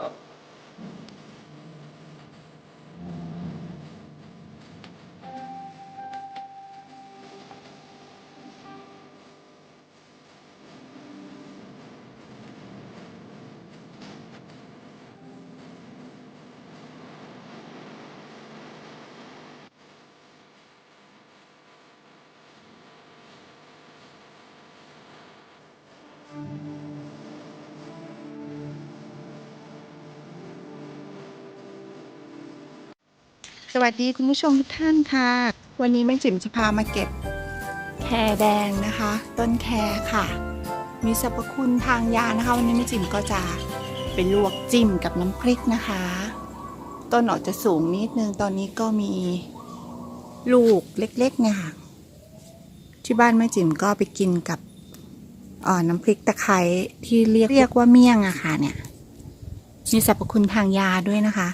어. สวัสดีคุณผู้ชมทุกท่านค่ะ วันนี้แม่จิ๋มจะพามาเก็บแครแดงนะคะ ต้นแครค่ะ มีสรรพคุณทางยานะคะ วันนี้แม่จิ๋มก็จะไปลวกจิ้มกับน้ำพริกนะคะ ต้นออกจะสูงนิดนึงตอนนี้ก็มีลูกเล็กๆเนี่ยค่ะที่บ้านแม่จิ๋มก็ไปกินกับน้ำพริกตะไคร้ที่เรียกเรียกว่าเมี่ยงอะค่ะเนี่ยมีสรรพคุณทางยาด้วยนะคะ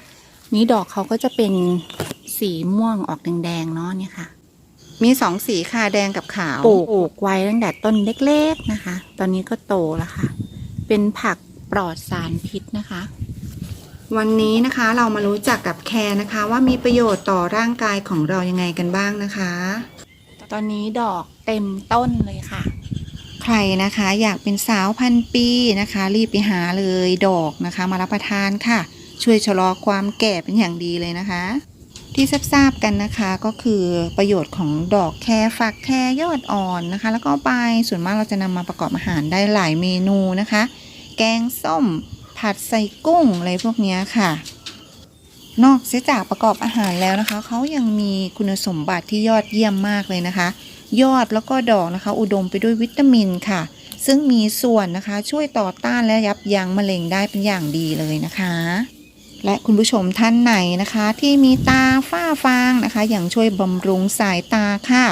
นี้ดอกเขาก็จะเป็น สีม่วงออกแดงๆเนาะเนี่ยค่ะ มีสองสีค่ะแดงกับขาวปลูกไว้ตั้งแต่ต้นเล็กๆนะคะ ตอนนี้ก็โตแล้วค่ะ เป็นผักปลอดสารพิษนะคะ วันนี้นะคะเรามารู้จักกับแครนะคะ ว่ามีประโยชน์ต่อร่างกายของเรายังไงกันบ้างนะคะ ตอนนี้ดอกเต็มต้นเลยค่ะใครนะคะอยากเป็นสาวพันปีนะคะ รีบไปหาเลยดอกนะคะ มารับประทานค่ะ ช่วยชะลอความแก่เป็นอย่างดีเลยนะคะ ที่ทราบๆกันนะคะก็คือประโยชน์ของดอกแครฝักแครยอดอ่อนนะคะ แล้วก็ใบส่วนมากเราจะนำมาประกอบอาหารได้หลายเมนูนะคะ แกงส้ม ผัดใส่กุ้งอะไรพวกนี้ค่ะ นอกเสียจากประกอบอาหารแล้วนะคะเขายังมีคุณสมบัติที่ยอดเยี่ยมมากเลยนะคะ ยอดแล้วก็ดอกนะคะ อุดมไปด้วยวิตามินค่ะ ซึ่งมีส่วนนะคะช่วยต่อต้านและยับยั้งมะเร็งได้เป็นอย่างดีเลยนะคะ และคุณผู้ชมท่านไหนนะคะ ที่มีตาฝ้าฟางนะคะ อย่างช่วยบำรุงสายตาค่ะ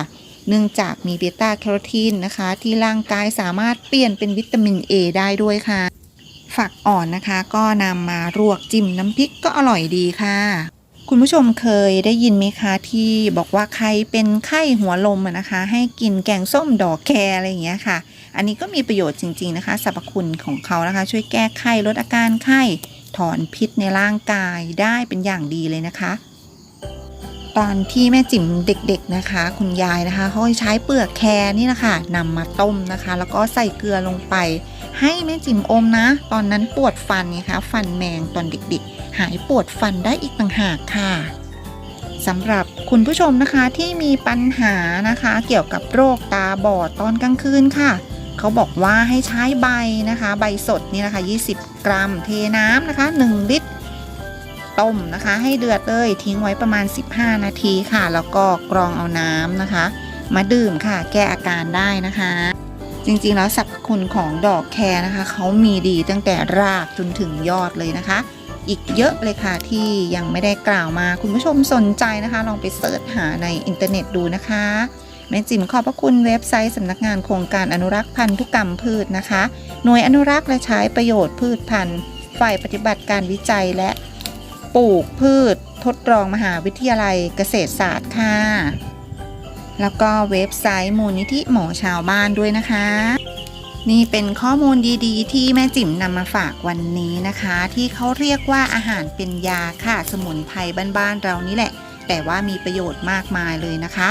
เนื่องจากมีเบต้าแคโรทีนนะคะ ที่ร่างกายสามารถเปลี่ยนเป็นวิตามิน A ได้ด้วยค่ะ ฝักอ่อนนะคะ ก็นำมารวกจิ้มน้ำพริกก็อร่อยดีค่ะคุณผู้ชมเคยได้ยินไหมคะที่บอกว่าใครเป็นไข้หัวลมนะคะ ให้กินแกงส้มดอกแครอะไรอย่างเงี้ยค่ะ อันนี้ก็มีประโยชน์จริง ๆนะคะสรรพคุณของเขานะคะ ช่วยแก้ไข้ลดอาการไข้ ถอนพิษในร่างกายได้เป็นอย่างดีเลยนะคะ ตอนที่แม่จิ๋มเด็กๆนะคะ คุณยายนะคะเขาใช้เปลือกแครนี่นะคะนำมาต้มนะคะ แล้วก็ใส่เกลือลงไป ให้แม่จิ๋มอมนะ ตอนนั้นปวดฟันไงคะฟันแมงตอนเด็กๆ หายปวดฟันได้อีกต่างหากค่ะสำหรับคุณผู้ชมนะคะที่มีปัญหานะคะ เกี่ยวกับโรคตาบอดตอนกลางคืนค่ะ เขาบอกว่าให้ใช้ใบนะคะ ใบสดนี่นะคะ 20 กรัม เทน้ำนะคะ 1 ลิตร ต้มนะคะ ให้เดือดเลย ทิ้งไว้ประมาณ 15 นาทีค่ะ แล้วก็กรองเอาน้ำนะคะ มาดื่มค่ะ แก้อาการได้นะคะ จริงๆแล้วสรรพคุณของดอกแครนะคะ เขามีดีตั้งแต่รากจนถึงยอดเลยนะคะ อีกเยอะเลยค่ะที่ยังไม่ได้กล่าวมา คุณผู้ชมสนใจนะคะ ลองไปเสิร์ชหาในอินเทอร์เน็ตดูนะคะ แม่จิ๋มขอบพระคุณเว็บไซต์สำนักงานโครงการอนุรักษ์พันธุกรรมพืชนะคะ หน่วยอนุรักษ์และใช้ประโยชน์พืชพันธุ์ ฝ่ายปฏิบัติการวิจัยและปลูกพืช ทดลองมหาวิทยาลัยเกษตรศาสตร์ค่ะ แล้วก็เว็บไซต์มูลนิธิหมอชาวบ้านด้วยนะคะ นี่เป็นข้อมูลดีๆ ที่แม่จิ๋มนำมาฝากวันนี้นะคะ ที่เขาเรียกว่าอาหารเป็นยาค่ะสมุนไพรบ้านๆเรานี่แหละ แต่ว่ามีประโยชน์มากมายเลยนะคะ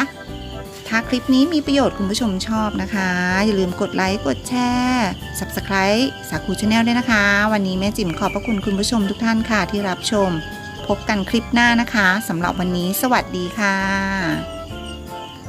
ถ้าคลิปนี้มีประโยชน์คุณผู้ชมชอบนะคะ อย่าลืมกดไลค์ กดแชร์ Subscribe สาคูชาแนลด้วยนะคะ วันนี้แม่จิ๋มขอบพระคุณคุณผู้ชมทุกท่านค่ะที่รับชม พบกันคลิปหน้านะคะสำหรับวันนี้สวัสดีค่ะ